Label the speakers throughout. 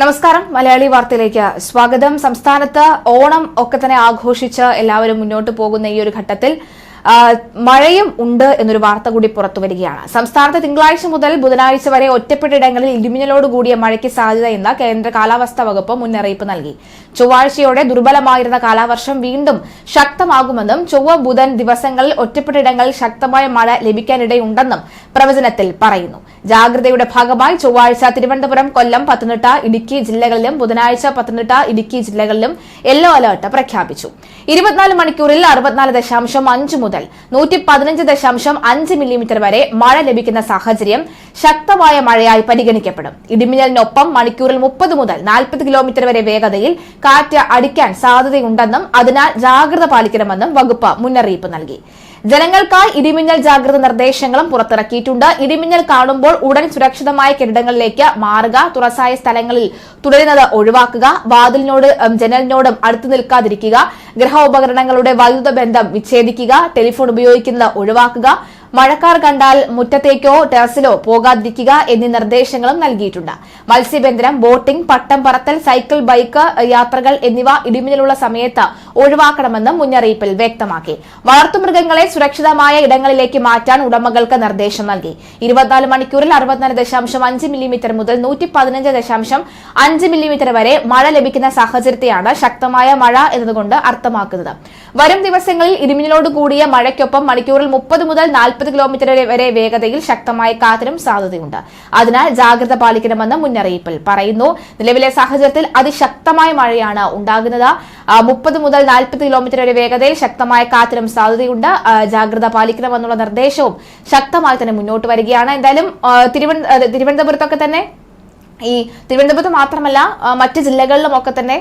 Speaker 1: നമസ്കാരം. മലയാളി വാർത്തയിലേക്ക് സ്വാഗതം. സംസ്ഥാനത്ത് ഓണം ഒക്കെ തന്നെ ആഘോഷിച്ച് എല്ലാവരും മുന്നോട്ട് പോകുന്ന ഈ ഒരു ഘട്ടത്തിൽ മഴയും ഉണ്ട് എന്നൊരു വാർത്ത കൂടി പുറത്തു വരികയാണ്. സംസ്ഥാനത്ത് തിങ്കളാഴ്ച മുതൽ ബുധനാഴ്ച വരെ ഒറ്റപ്പെട്ടിടങ്ങളിൽ ഇടിമിന്നലോട് കൂടിയ മഴയ്ക്ക് സാധ്യതയെന്ന് കേന്ദ്ര കാലാവസ്ഥാ വകുപ്പ് മുന്നറിയിപ്പ് നൽകി. ചൊവ്വാഴ്ചയോടെ ദുർബലമായിരുന്ന കാലവർഷം വീണ്ടും ശക്തമാകുമെന്നും ചൊവ്വ ബുധൻ ദിവസങ്ങളിൽ ഒറ്റപ്പെട്ടിടങ്ങളിൽ ശക്തമായ മഴ ലഭിക്കാനിടയുണ്ടെന്നും പ്രവചനത്തിൽ പറയുന്നു. ജാഗ്രതയുടെ ഭാഗമായി ചൊവ്വാഴ്ച തിരുവനന്തപുരം കൊല്ലം പത്തനംതിട്ട ഇടുക്കി ജില്ലകളിലും ബുധനാഴ്ച പത്തനംതിട്ട ഇടുക്കി ജില്ലകളിലും യെല്ലോ അലർട്ട് പ്രഖ്യാപിച്ചു. ഇരുപത്തിനാല് മണിക്കൂറിൽ അറുപത്തിനാല് ദശാംശം അഞ്ച് മുതൽ നൂറ്റി പതിനഞ്ച് ദശാംശം അഞ്ച് മില്ലിമീറ്റർ വരെ മഴ ലഭിക്കുന്ന സാഹചര്യം ശക്തമായ മഴയായി പരിഗണിക്കപ്പെടും. ഇടിമിന്നലിനൊപ്പം മണിക്കൂറിൽ മുപ്പത് മുതൽ നാൽപ്പത് കിലോമീറ്റർ വരെ വേഗതയിൽ കാറ്റ് അടിക്കാൻ സാധ്യതയുണ്ടെന്നും അതിനാൽ ജാഗ്രത പാലിക്കണമെന്നും വകുപ്പ് മുന്നറിയിപ്പ് നൽകി. ജനങ്ങൾക്കായി ഇടിമിന്നൽ ജാഗ്രത നിർദ്ദേശങ്ങളും പുറത്തിറക്കിയിട്ടുണ്ട്. ഇടിമിന്നൽ കാണുമ്പോൾ ഉടൻ സുരക്ഷിതമായ കെട്ടിടങ്ങളിലേക്ക് മാറുക തുറസായ സ്ഥലങ്ങളിൽ തുടരുന്നത് ഒഴിവാക്കുക വാതിലിനോട് ജനലിനോടും അടുത്തു നിൽക്കാതിരിക്കുക ഗൃഹ ഉപകരണങ്ങളുടെ വൈദ്യുത ബന്ധം വിച്ഛേദിക്കുക ടെലിഫോൺ ഉപയോഗിക്കുന്നത് ഒഴിവാക്കുക. മഴക്കാർ കണ്ടാൽ മുറ്റത്തേക്കോ ടെറസിലോ പോകാതിരിക്കുക എന്നീ നിർദ്ദേശങ്ങളും നൽകിയിട്ടുണ്ട്. മത്സ്യബന്ധനം ബോട്ടിംഗ് പട്ടം പറത്തൽ സൈക്കിൾ ബൈക്ക് യാത്രകൾ എന്നിവ ഇടിമിന്നലുള്ള സമയത്ത് ഒഴിവാക്കണമെന്നും മുന്നറിയിപ്പിൽ വ്യക്തമാക്കി. വളർത്തുമൃഗങ്ങളെ സുരക്ഷിതമായ ഇടങ്ങളിലേക്ക് മാറ്റാൻ ഉടമകൾക്ക് നിർദ്ദേശം നൽകി. ഇരുപത്തിനാല് മണിക്കൂറിൽ അറുപത്തിനാല് ദശാംശം അഞ്ച് മില്ലിമീറ്റർ മുതൽ നൂറ്റി പതിനഞ്ച് ദശാംശം അഞ്ച് മില്ലിമീറ്റർ വരെ മഴ ലഭിക്കുന്ന സാഹചര്യത്തെയാണ് ശക്തമായ മഴ എന്നതുകൊണ്ട് അർത്ഥമാക്കുന്നത്. വരും ദിവസങ്ങളിൽ ഇടിമിന്നലോട് കൂടിയ മഴയ്ക്കൊപ്പം മണിക്കൂറിൽ മുപ്പത് മുതൽ നാൽപ്പത് കിലോമീറ്റർ വരെ വേഗതയിൽ ശക്തമായ കാറ്റിനും സാധ്യതയുണ്ട്. അതിനാൽ ജാഗ്രത പാലിക്കണമെന്ന് മുന്നറിയിപ്പിൽ പറയുന്നു. നിലവിലെ സാഹചര്യത്തിൽ അതിശക്തമായ മഴയാണ് ഉണ്ടാകുന്നത്. മുപ്പത് മുതൽ നാൽപ്പത് കിലോമീറ്റർ വരെ വേഗതയിൽ ശക്തമായ കാറ്റിനും സാധ്യതയുണ്ട്. ജാഗ്രത പാലിക്കണമെന്നുള്ള നിർദ്ദേശവും ശക്തമായി തന്നെ മുന്നോട്ട് വരികയാണ്. എന്തായാലും തിരുവനന്തപുരത്തൊക്കെ തന്നെ ഈ തിരുവനന്തപുരത്ത് മാത്രമല്ല മറ്റ് ജില്ലകളിലും ഒക്കെ തന്നെ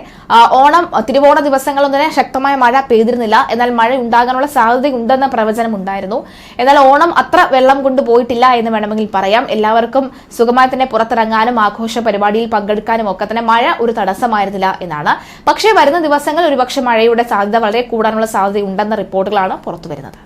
Speaker 1: ഓണം തിരുവോണ ദിവസങ്ങളൊന്നും തന്നെ ശക്തമായ മഴ പെയ്തിരുന്നില്ല. എന്നാൽ മഴ ഉണ്ടാകാനുള്ള സാധ്യതയുണ്ടെന്ന പ്രവചനം ഉണ്ടായിരുന്നു. എന്നാൽ ഓണം അത്ര വെള്ളം കൊണ്ട് പോയിട്ടില്ല എന്ന് വേണമെങ്കിൽ പറയാം. എല്ലാവർക്കും സുഖമായി തന്നെ പുറത്തിറങ്ങാനും ആഘോഷ പരിപാടിയിൽ പങ്കെടുക്കാനും ഒക്കെ തന്നെ മഴ ഒരു തടസ്സമായിരുന്നില്ല എന്നാണ്. പക്ഷേ വരുന്ന ദിവസങ്ങളിൽ ഒരുപക്ഷെ മഴയുടെ സാധ്യത വളരെ കൂടാനുള്ള സാധ്യതയുണ്ടെന്ന റിപ്പോർട്ടുകളാണ് പുറത്തുവരുന്നത്.